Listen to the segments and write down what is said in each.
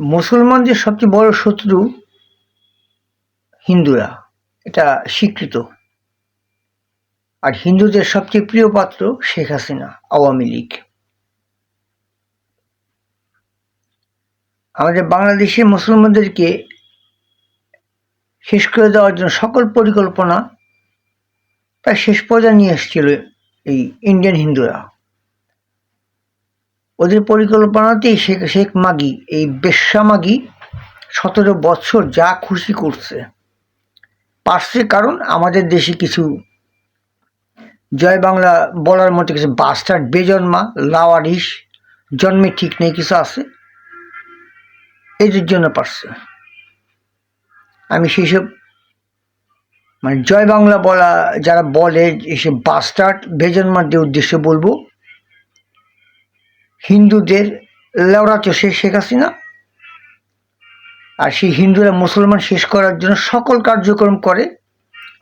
মুসলমানদের সবচেয়ে বড় শত্রু, হিন্দুরা, এটা স্বীকৃত। আর হিন্দুদের সবচেয়ে প্রিয় পাত্র শেখ হাসিনা, আওয়ামী লীগ। আমাদের বাংলাদেশের মুসলমানদেরকে শেষ করে দেওয়ার জন্য সকল পরিকল্পনা প্রায় শেষ পর্যায়ে নিয়ে এসেছিল এই ইন্ডিয়ান হিন্দুরা। ওদের পরিকল্পনাতেই শেখ শেখ মাগি, এই বেশ্যা মাগি সতেরো বছর যা খুশি করছে। পারছে কারণ আমাদের দেশে কিছু জয় বাংলা বলার মতো কিছু বাস্টার্ড বেজন্মা, লাওয়ারিস, জন্মে ঠিক নেই, কিছু আছে। এদের জন্য পারছে। আমি সেসব মানে জয় বাংলা বলা, যারা বলে, এসব বাস্টার্ড বেজন্মাদের উদ্দেশ্যে বলব হিন্দুদের লেওড়া চষে শেখ হাসিনা। আর সেই হিন্দুরা মুসলমান শেষ করার জন্য সকল কার্যক্রম করে।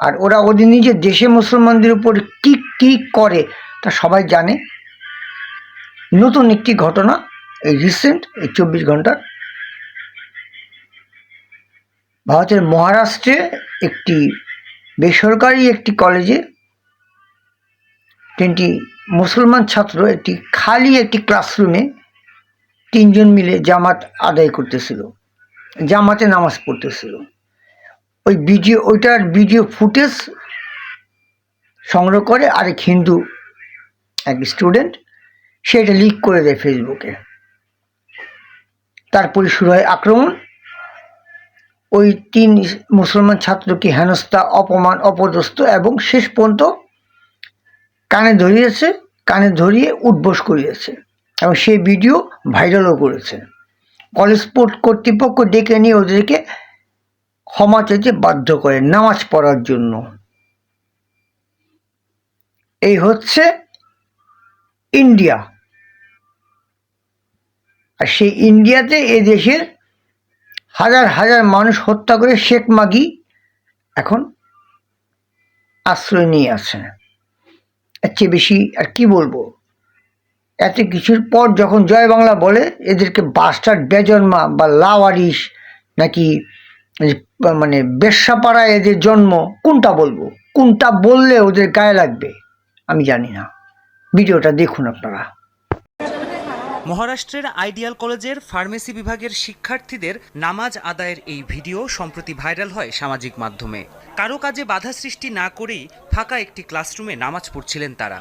আর ওরা ওদের নিজের দেশে মুসলমানদের উপর কি কি করে তা সবাই জানে। নতুন একটি ঘটনা এই রিসেন্ট এই চব্বিশ ঘণ্টার। ভারতের মহারাষ্ট্রে একটি বেসরকারি একটি কলেজে তিনটি মুসলমান ছাত্র একটি খালি একটি ক্লাসরুমে তিনজন মিলে জামাত আদায় করতেছিল, জামাতে নামাজ পড়তেছিল। ওই ভিডিও ওইটার ভিডিও ফুটেজ সংগ্রহ করে আরেক হিন্দু এক স্টুডেন্ট সেটা লিক করে দেয় ফেসবুকে তারপরে শুরু হয় আক্রমণ। ওই তিন মুসলমান ছাত্রকে হেনস্থা, অপমান, অপদস্থ এবং শেষ পর্যন্ত কানে ধরিয়েছে, কানে ধরিয়ে উঠবোস করিয়েছে। এবং সেই ভিডিও ভাইরালও করেছে। কলেজ স্পোর্ট কর্তৃপক্ষ ডেকে নিয়ে ওদেরকে ক্ষমা চাইতে বাধ্য করে নামাজ পড়ার জন্য। এই হচ্ছে ইন্ডিয়া। আর সেই ইন্ডিয়াতে এ দেশের হাজার হাজার মানুষ হত্যা করে শেখ মাগি এখন আশ্রয় নিয়ে আছে। এর চেয়ে বেশি আর কি বলব? এত কিছুর পর যখন জয় বাংলা বলে, এদেরকে বাস্টার্ড বেজন্মা বা লাওয়ারিস নাকি মানে বেশ্যাপাড়া এদের জন্ম, কোনটা বলব? কোনটা বললে ওদের গায়ে লাগবে? আমি জানি না। ভিডিওটা দেখুন আপনারা। মহারাষ্ট্রের আইডিয়াল কলেজের ফার্মেসি বিভাগের শিক্ষার্থীদের নামাজ আদায়ের এই ভিডিও সম্প্রতি ভাইরাল হয় সামাজিক মাধ্যমে। কারও কাজে বাধা সৃষ্টি না করেই ফাঁকা একটি ক্লাসরুমে নামাজ পড়ছিলেন তারা।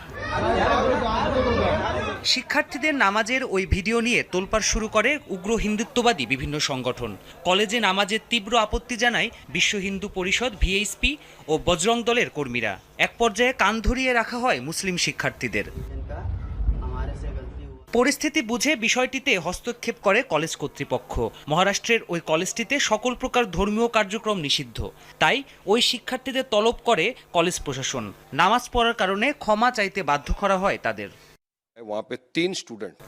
শিক্ষার্থীদের নামাজের ওই ভিডিও নিয়ে তোলপাড় শুরু করে উগ্র হিন্দুত্ববাদী বিভিন্ন সংগঠন। কলেজে নামাজের তীব্র আপত্তি জানায় বিশ্ব হিন্দু পরিষদ, ভিএইচপি ও বজরং দলের কর্মীরা। এক পর্যায়ে কান ধরিয়ে রাখা হয় মুসলিম শিক্ষার্থীদের। পরিস্থিতি বুঝে বিষয়টিতে হস্তক্ষেপ করে কলেজ কর্তৃপক্ষ। মহারাষ্ট্রের ওই কলেজটিতে সকল প্রকার ধর্মীয় কার্যক্রম নিষিদ্ধ। তাই ওই শিক্ষার্থীদের তলব করে কলেজ প্রশাসন। নামাজ পড়ার কারণে ক্ষমা চাইতে বাধ্য করা হয় তাদের।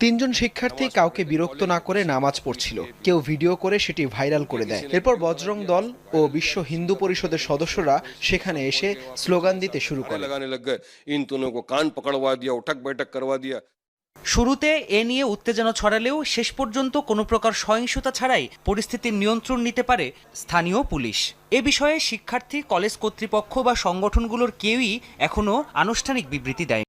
তিনজন শিক্ষার্থী কাউকে বিরক্ত না করে নামাজ পড়ছিল। কেউ ভিডিও করে সেটি ভাইরাল করে দেয়। এরপর বজরং দল ও বিশ্ব হিন্দু পরিষদের সদস্যরা সেখানে এসে স্লোগান দিতে শুরু করে। শুরুতে এ নিয়ে উত্তেজনা ছড়ালেও শেষ পর্যন্ত কোনো প্রকার সহিংসতা ছাড়াই পরিস্থিতির নিয়ন্ত্রণ নিতে পারে স্থানীয় পুলিশ। এ বিষয়ে শিক্ষার্থী, কলেজ কর্তৃপক্ষ বা সংগঠনগুলোর কেউই এখনও আনুষ্ঠানিক বিবৃতি দেয়